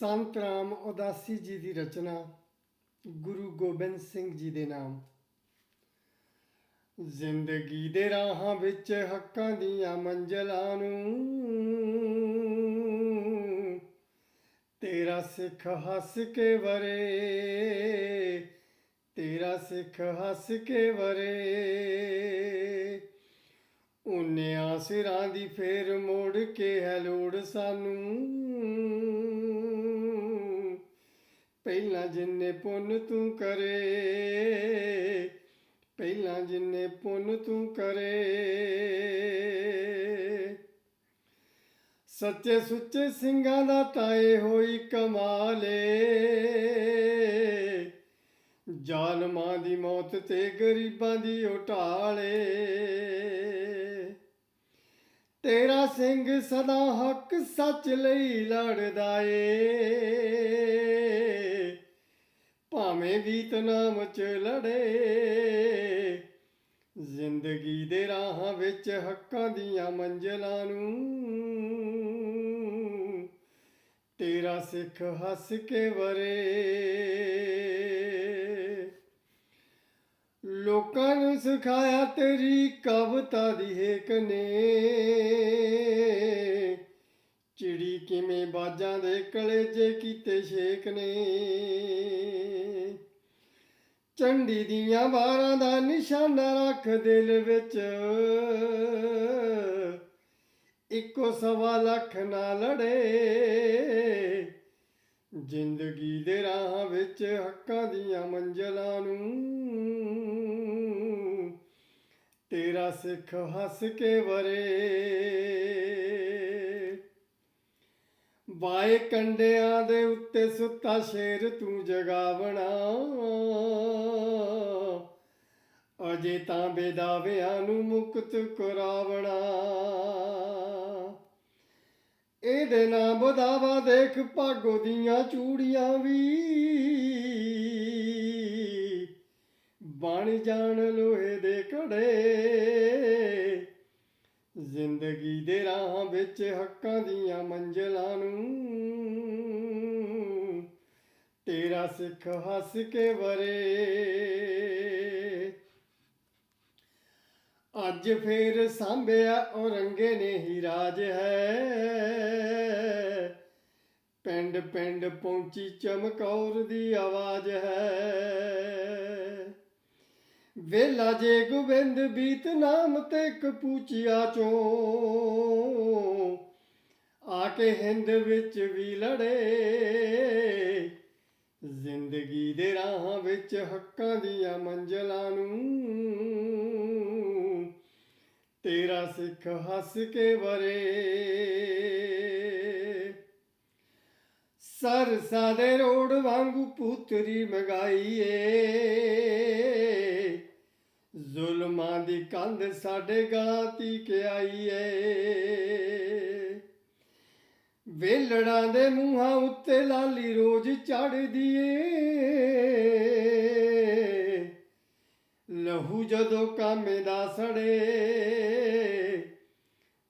ਸੰਤ ਰਾਮ ਉਦਾਸੀ ਜੀ ਦੀ ਰਚਨਾ, ਗੁਰੂ ਗੋਬਿੰਦ ਸਿੰਘ ਜੀ ਦੇ ਨਾਮ। ਜ਼ਿੰਦਗੀ ਦੇ ਰਾਹਾਂ ਵਿੱਚ ਹੱਕਾਂ ਦੀਆਂ ਮੰਜ਼ਲਾਂ ਨੂੰ, ਤੇਰਾ ਸਿੱਖ ਹੱਸ ਕੇ ਵਰੇ, ਤੇਰਾ ਸਿੱਖ ਹੱਸ ਕੇ ਵਰੇ। ਉਹਨੇ ਆਸਰਾਂ ਦੀ ਫੇਰ ਮੋੜ ਕੇ ਹੈ ਲੋੜ ਸਾਨੂੰ। ਪਹਿਲਾਂ ਜਿੰਨੇ ਪੁੰਨ ਤੂੰ ਕਰੇ, ਪਹਿਲਾਂ ਜਿੰਨੇ ਪੁੰਨ ਤੂੰ ਕਰੇ। ਸੱਚੇ ਸੁੱਚੇ ਸਿੰਘਾਂ ਦਾ ਤਾਏ ਹੋਈ ਕਮਾਲੇ ਜ਼ਾਲਮਾਂ ਦੀ ਮੌਤ ਤੇ ਗਰੀਬਾਂ ਦੀ ਉਟਾਲੇ ਤੇਰਾ ਸਿੰਘ ਸਦਾ ਹੱਕ ਸੱਚ ਲਈ ਲੜਦਾ ਏ। ਭਾਵੇਂ ਵੀਤਨਾਮ ਚ ਲੜੇ, ਜ਼ਿੰਦਗੀ ਦੇ ਰਾਹਾਂ ਵਿੱਚ ਹੱਕਾਂ ਦੀਆਂ ਮੰਜ਼ਲਾਂ ਨੂੰ। ਤੇਰਾ ਸਿੱਖ ਹੱਸ ਕੇ ਵਰੇ। ਲੋਕਾਂ ਨੂੰ ਸਿਖਾਇਆ ਤੇਰੀ ਕਵਤਾ ਦੀ ਹੇਕ ਨੇ। ਚਿੜੀ ਕਿਵੇਂ ਬਾਜਾਂ ਦੇ ਕਲੇਜੇ ਕੀਤੇ ਛੇਕ ਨੇ? ਚੰਡੀ ਦੀਆਂ ਵਾਰਾਂ ਦਾ ਨਿਸ਼ਾਨਾ ਰੱਖ ਦਿਲ ਵਿੱਚ। ਇੱਕੋ ਸਵਾ ਲੱਖ ਨਾ ਲੜੇ। ਜ਼ਿੰਦਗੀ ਦੇ ਰਾਹਾਂ ਵਿੱਚ ਹੱਕਾਂ ਦੀਆਂ ਮੰਜ਼ਲਾਂ ਨੂੰ। ਤੇਰਾ ਸਿੱਖ ਹੱਸ ਕੇ ਵਰੇ। ਵਾਏ ਕੰਡਿਆਂ ਦੇ ਉੱਤੇ ਸੁੱਤਾ ਸ਼ੇਰ ਤੂੰ ਜਗਾਵਣਾ। ਅਜੇ ਤਾਂ ਬੇਦਾਵਿਆਂ ਨੂੰ ਮੁਕਤ ਕਰਾਵਣਾ। ਇਹਦੇ ਨਾਲ ਬਦਾਵਾ ਦੇਖ ਭਾਗੋ ਦੀਆਂ ਚੂੜੀਆਂ ਵੀ। ਬਣ ਜਾਣ ਲੋਹੇ ਦੇ ਕੜੇ ਜ਼ਿੰਦਗੀ ਦੇ ਰਾਹਾਂ ਵਿੱਚ ਹੱਕਾਂ ਦੀਆਂ ਮੰਜ਼ਲਾਂ ਨੂੰ। ਤੇਰਾ ਸਿੱਖ ਹੱਸ ਕੇ ਵਰੇ। ਅੱਜ ਫੇਰ ਸਾਂਭਿਆ ਔਰੰਗੇ ਨੇ ਹੀ ਰਾਜ ਹੈ। ਪਿੰਡ ਪਿੰਡ ਪਹੁੰਚੀ ਚਮਕੌਰ ਦੀ ਆਵਾਜ਼ ਹੈ। ਵੇਲਾ ਜੇ ਗੋਬਿੰਦ ਬੀਤ ਨਾਮ ਤੇ ਕਪੂਚਿਆ ਚੋਂ, ਆ ਕੇ ਹਿੰਦ ਵਿੱਚ ਵੀ ਲੜੇ। ਜ਼ਿੰਦਗੀ ਦੇ ਰਾਹਾਂ ਵਿੱਚ ਹੱਕਾਂ ਦੀਆਂ ਮੰਜ਼ਲਾਂ ਨੂੰ, ਤੇਰਾ ਸਿੱਖ ਹੱਸ ਕੇ ਵਰੇ। ਸਰਸਾ ਦੇ ਰੋੜ ਵਾਂਗੂ ਪੁੱਤਰੀ ਮਗਾਈਏ। ਦੀ ਕੰਧ ਸਾਡੇ ਗਾਂ ਤੀ ਕੇ ਆਈਏ ਵੇਲੜਾਂ ਦੇ ਮੂੰਹਾਂ ਉੱਤੇ ਲਾਲੀ ਰੋਜ਼ ਚੜਦੀ ਏ ਲਹੂ ਜਦੋਂ ਕਾਮੇ ਦਾ ਸੜੇ,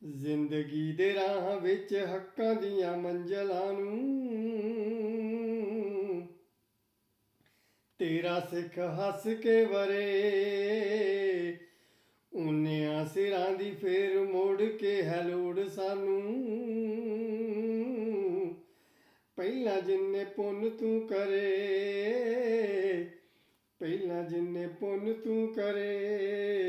ਜ਼ਿੰਦਗੀ ਦੇ ਰਾਹ ਵਿੱਚ ਹੱਕਾਂ ਦੀਆਂ ਮੰਜ਼ਲਾਂ ਨੂੰ। ਤੇਰਾ ਸਿੱਖ ਹੱਸ ਕੇ ਵਰੇ ਉਨਿਆਂ ਸਿਰਾਂ ਦੀ ਫੇਰ ਮੋੜ ਕੇ ਹੈ ਲੋੜ ਸਾਨੂੰ। ਪਹਿਲਾਂ ਜਿੰਨੇ ਪੁੰਨ ਤੂੰ ਕਰੇ ਪਹਿਲਾਂ ਜਿੰਨੇ ਪੁੰਨ ਤੂੰ ਕਰੇ